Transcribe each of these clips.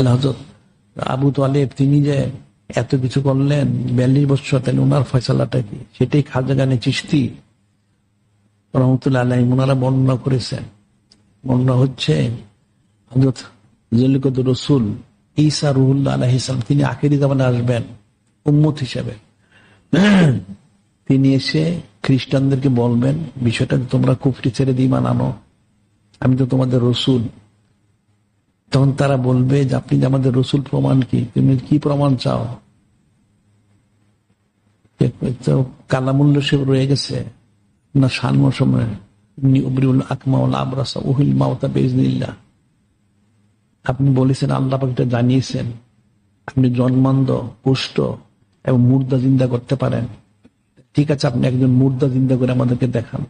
হজরত আবু তালেব, তিনি যে এত কিছু করলেন, বিয়াল্লিশ বছর, তাহলে ওনার ফয়সালাটা কি? সেটাই খাজা গানে চিস্তি রহমতুল্লাহ আলাই ওনারা বর্ণনা করেছেন। বর্ণনা হচ্ছে হজরত জলিকত রসুল ঈসা রুহুল্লাহ আলাহ ইসলাম তিনি আখেরি জামানে আসবেন, উম্মত হিসাবে। তিনি এসে খ্রিস্টানদেরকে বলবেন বিষয়টা তোমরা কুফরি ছেড়ে দিয়ে মানানো। আমি তো তোমাদের রসুল। তখন তারা বলবে যে, আপনি আমাদের রসুল প্রমাণ কি? তুমি কি প্রমাণ চাও? কালামুল্য সে রয়ে গেছে। না মাওতা বেজনিল্লা আপনি বলেছেন, আল্লাহ পাকটা জানিয়েছেন। আপনি জন্মান্ধ, পুষ্ট এবং মুর্দা জিন্দা করতে পারেন। ঠিক আছে, আপনি একজন মুর্দা জিন্দা করে আমাদেরকে দেখান।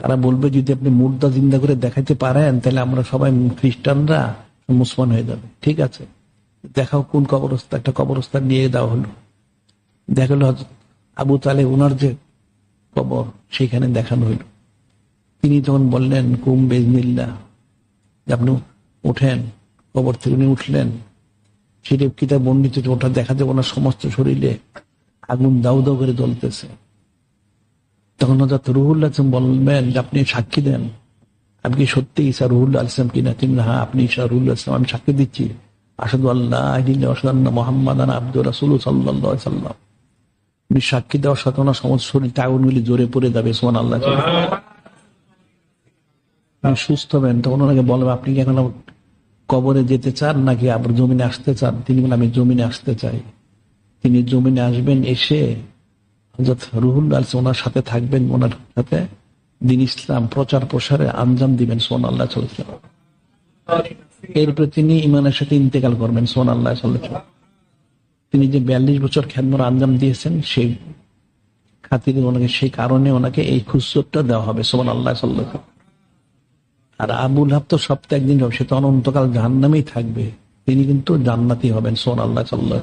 তারা বলবে, যদি আপনি মুর্দা জিন্দা করে দেখাইতে পারেন, তাহলে আমরা সবাই খ্রিস্টানরা মুসলমান হয়ে যাবে। ঠিক আছে? দেখাও কোন কবরস্থান একটা কবরস্থান নিয়ে দেওয়া হলো। দেখা হলো আবু তালে ওনার যে কবর, সেখানে দেখানো হইল তিনি তখন বললেন, কুম বেজনিল্লা আপনি উঠেন, কবর থেকে উনি উঠলেন। সেটা কিতাব বর্ণিত ওটা দেখা যায় ওনার সমস্ত শরীরে আগুন দাউ দাউ করে জ্বলতেছে। তখন হজরত রুহুল্লাহ ইসলাম বলবেন যে, আপনি সাক্ষী দেন। আপনি কি সত্যি ঈসা রুহুল্লাহ ইসলাম কিনা? তিনি হ্যাঁ আপনি ঈসা রুহুল্লাহ ইসলাম আমি সাক্ষী দিচ্ছি। আসাদু আল্লাহ মোহাম্মদ আব্দুল রাসুল সাল্লাহ সাল্লাম উনি সাক্ষী দেওয়ার সাথে ওনার সমস্ত শরীরটা আগুনগুলি জোরে পড়ে যাবে সোমান আল্লাহ সুস্থ হবেন। তখন ওনাকে বলবে আপনি কি এখন কবরে যেতে চান নাকি আবার জমিনে আসতে চান? তিনি বলেন আমি জমিনে আসতে চাই। তিনি জমিনে আসবেন, এসে ওনার সাথে থাকবেন ওনার সাথে। দিন ইসলাম, প্রচার প্রসারে আঞ্জাম দিবেন সোন আল্লাহ চলছে এরপরে তিনি ইমানের সাথে ইন্তেকাল করবেন সোন আল্লাহ সাল্লাহ তিনি যে বিয়াল্লিশ বছর খ্যাতমর আঞ্জাম দিয়েছেন, সেই খাতিরে ওনাকে, সেই কারণে ওনাকে এই খুচরটা দেওয়া হবে সোমান আল্লাহ সাল্লাহ আর আবুল হাব তো সপ্তাহে একদিন হবে, সে তো অনন্তকাল জাহান্নামেই থাকবে। তিনি কিন্তু জান্নাতি হবেন সোন আল্লাহ সাল্লাহ